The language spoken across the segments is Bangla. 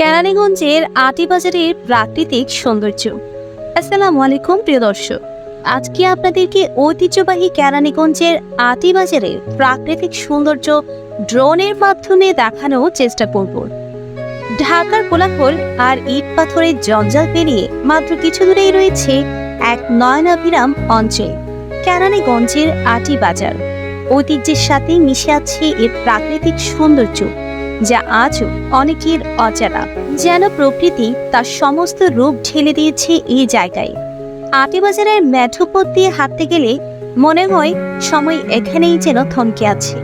কেরানীগঞ্জের আটিবাজারের প্রাকৃতিক সৌন্দর্য। আসসালামু আলাইকুম, প্রিয় দর্শক। আজকে আপনাদেরকে ঐতিহ্যবাহী কেরানীগঞ্জের আটিবাজারের প্রাকৃতিক সৌন্দর্য ড্রোনের মাধ্যমে দেখানোর চেষ্টা করব। ঢাকার কোলাহল আর ইট পাথরের জঞ্জাল পেরিয়ে মাত্র কিছু দূরেই রয়েছে এক নয়নাভিরাম অঞ্চল, কেরানীগঞ্জের আটি বাজার ঐতিহ্যের সাথে মিশে আছে এর প্রাকৃতিক সৌন্দর্য। যা আজও অনেকের অজানা। যেন প্রকৃতি তার সমস্ত রূপ ঢেলে দিয়েছে এই জায়গায়। আটিবাজারের মেঠোপথ দিয়ে হাঁটতে গেলে মনে হয় সময় এখানেই যেন থমকে আছে।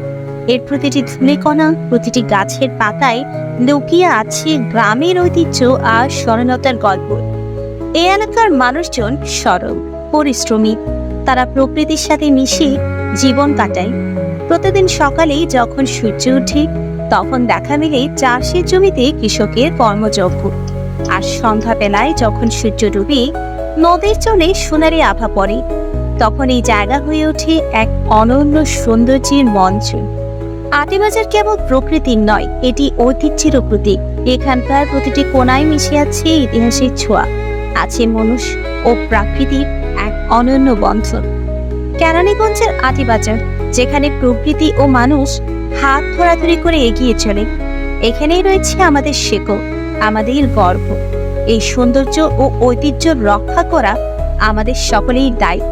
এর প্রতিটি ধুলিকণা, প্রতিটি গাছের পাতায় লুকিয়ে আছে গ্রামের ঐতিহ্য আর স্মরণতার গল্প। এই এলাকার মানুষজন সরল, পরিশ্রমী। তারা প্রকৃতির সাথে মিশে জীবন কাটায়। প্রতিদিন সকালেই যখন সূর্য ওঠে তখন দেখা মিলে চাষের জমিতে কৃষকের কর্মযজ্ঞ। আর সন্ধ্যাবেলায় যখন সূর্য ডুবে, নদীর চলে সোনারি আভা পড়ে। তখন এই জায়গা হয়ে ওঠে এক অনন্য সৌন্দর্যের মঞ্চ। আটিবাজার কেবল প্রকৃতির নয়, এটি ঐতিহ্যেরও প্রতীক। এখানকার প্রতিটি কোনায় মিশে আছে ইতিহাসের ছোঁয়া। আছে মনুষ্য ও প্রাকৃতির এক অনন্য বন্ধন। কেরানীগঞ্জের আটিবাজার যেখানে প্রকৃতি ও মানুষ হাত ধরাধরি করে এগিয়ে চলে। এখানেই রয়েছে আমাদের শেকো আমাদের গর্ব এই সৌন্দর্য ও ঐতিহ্য রক্ষা করা আমাদের সকলেই দায়িত্ব।